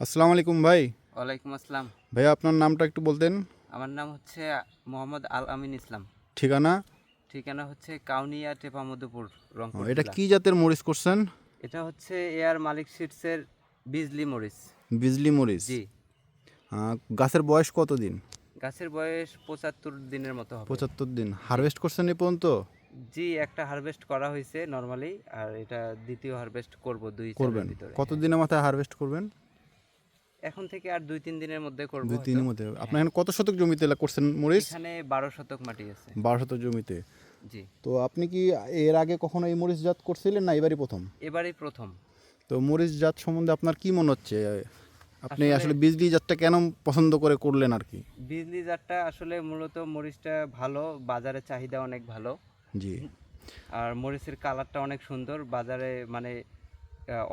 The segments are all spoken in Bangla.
আসসালামু আলাইকুম ভাই। ওয়ালাইকুম আসসালাম। ভাই আপনার নামটা একটু বলতেন। আমার নাম হচ্ছে মোহাম্মদ আল আমিন ইসলাম। ঠিকানা? ঠিকানা হচ্ছে কাউনিয়া টেপামধুপুর ও, রংপুর এটা কি জাতের মরিচ করছেন? এটা হচ্ছে এয়ার মালিক সিটসের বিজলি মরিচ। বিজলি মরিচ? জি। গাছের বয়স কত দিন গাছের বয়স পঁচাত্তর দিনের মতো হবে। পঁচাত্তর দিন। হারভেস্ট করছেন এই পর্যন্ত? জি একটা হারভেস্ট করা হয়েছে নর্মালি আর এটা দ্বিতীয় হারভেস্ট করব দুই করবেন। ভিতরে। কত দিনের মাথায় হারভেস্ট করবেন? এখন থেকে আর দুই তিন দিনের মধ্যে করব দুই তিনের মধ্যে। আপনার এখানে কত শতক জমিতে করছেন মরিচ? এখানে বারো শতক মাটি আছে। বারো শতক জমিতে। জি। তো আপনি কি এর আগে কখনো এই মরিচ জাত করছিলেন না এবারই প্রথম? এবারই প্রথম। তো মরিচ জাত সম্বন্ধে আপনার কি মনে হচ্ছে? আপনি আসলে বিজলি জাতটা কেন পছন্দ করে করলেন আর কি? বিজলি জাতটা আসলে মূলত মরিচটা ভালো বাজারে চাহিদা অনেক ভালো। জি। আর মরিচের কালারটা অনেক সুন্দর। বাজারে মানে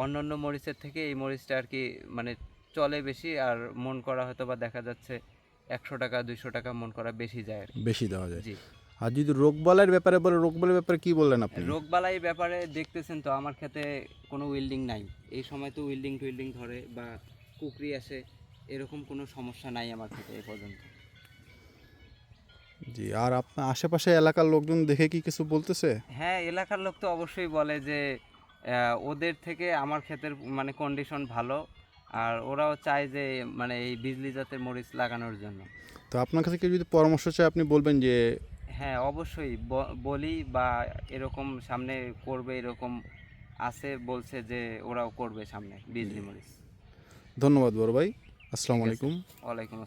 অন্যান্য মরিচের থেকে এই মরিচটা আর কি মানে চলে বেশি আর মন করা হয়তো বা দেখা যাচ্ছে একশো টাকা দুইশো টাকা মন করা বেশি যায় আর কি। বেশি দেওয়া যায়। জি। আর যদি রোগ রোগবালাইয়ের ব্যাপারে বলে রোগ রোগবালাইয়ের ব্যাপারে কি বললেন আপনি? রোগ রোগবালাই ব্যাপারে দেখতেছেন তো আমার ক্ষেতে কোনো উইল্ডিং নাই। এই সময় তো উইল্ডিং টুইল্ডিং ধরে বা কুকরি আসে এরকম কোনো সমস্যা নাই আমার ক্ষেতে এই পর্যন্ত। জি আর আপনার আশেপাশে এলাকার লোকজন দেখে কি কিছু বলতেছে? হ্যাঁ এলাকার লোক তো অবশ্যই বলে যে আহ, ওদের থেকে আমার ক্ষেতের মানে কন্ডিশন ভালো। আর ওরাও চায় যে মানে এই বিজলি জাতের মরিচ লাগানোর জন্য। তো আপনার কাছে কেউ যদি পরামর্শ চায় আপনি বলবেন যে হ্যাঁ অবশ্যই। বলি বা এরকম সামনে করবে এরকম আছে বলছে যে ওরাও করবে সামনে বিজলি মরিচ। ধন্যবাদ বড় ভাই। আসসালামু আলাইকুম। ওয়ালাইকুম